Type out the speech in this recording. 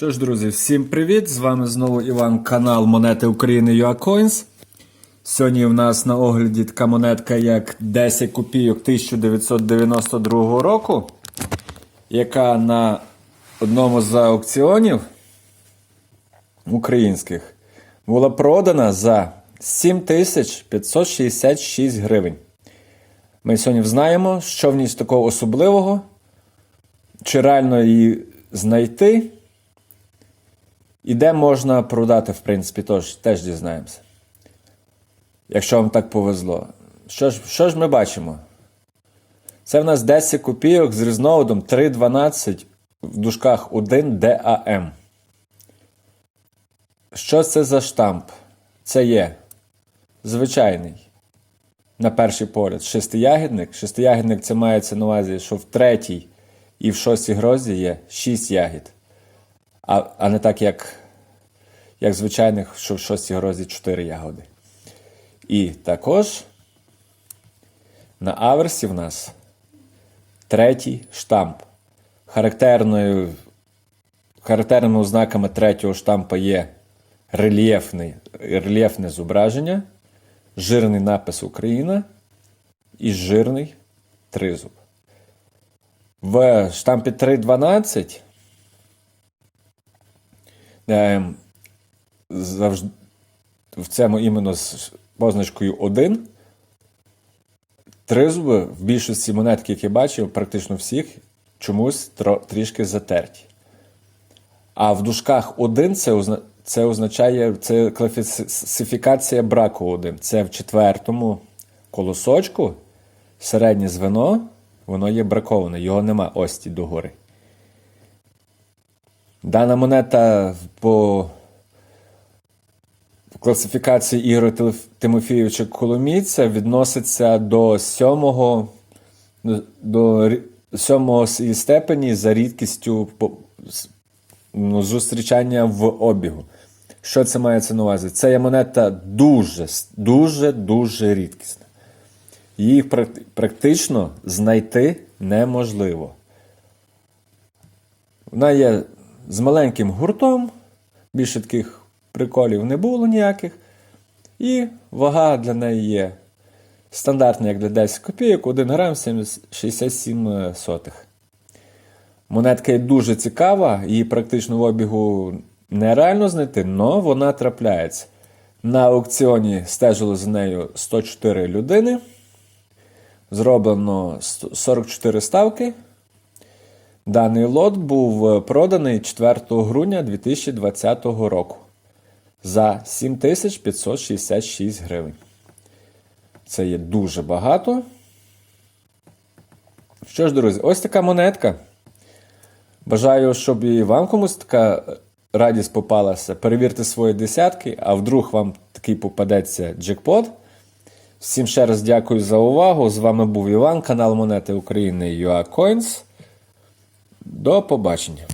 Що ж, друзі, всім привіт! З вами знову Іван, канал Монети України UACoins. Сьогодні в нас на огляді така монетка, як 10 копійок 1992 року, яка на одному з аукціонів українських була продана за 7566 гривень. Ми сьогодні взнаємо, що в ній такого особливого, чи реально її знайти. І де можна продати, в принципі, тож, теж дізнаємося. Якщо вам так повезло. Що ж, що ж ми бачимо? Це в нас 10 копійок з різновидом 3,12 в дужках 1 ДАМ. Що це за штамп? Це є звичайний. На перший погляд, шестиягідник. Шестиягідник це мається на увазі, що в третій і в шостій грозді є 6 ягід. А, а не так, як, як звичайних, що в шостій грозі 4 ягоди. І також на аверсі в нас третій штамп. Характерною, характерними ознаками третього штампа є рельєфний, рельєфне зображення, жирний напис Україна і жирний тризуб. В штампі 3.12 е, завжди в цьому іменно з позначкою 1. Тризуби в більшості монеток, які я бачив, практично всіх, чомусь трішки затерті. А в дужках 1 це, це означає це класифікація браку 1. Це в четвертому колосочку середнє звено, воно є браковане, його нема ості догори. Дана монета по класифікації Ігоря Тимофійовича Коломійця відноситься до сьомого до сьомого степені за рідкістю ну, зустрічання в обігу. Що це мається на увазі? Це є монета дуже, дуже, дуже рідкісна. Її практично знайти неможливо. Вона є з маленьким гуртом, більше таких приколів не було ніяких. І вага для неї є стандартна, як для 10 копійок, 1 грам 67 сотих. Монетка є дуже цікава, її практично в обігу нереально знайти, але вона трапляється. На аукціоні стежило за нею 104 людини. Зроблено 44 ставки. Даний лот був проданий 4 грудня 2020 року за 7566 гривень. Це є дуже багато. Що ж, друзі, ось така монетка. Бажаю, щоб і вам комусь така радість попалася. Перевірте свої десятки, а вдруг вам такий попадеться джекпот. Всім ще раз дякую за увагу. З вами був Іван, канал Монети України UA Coins. До побачення.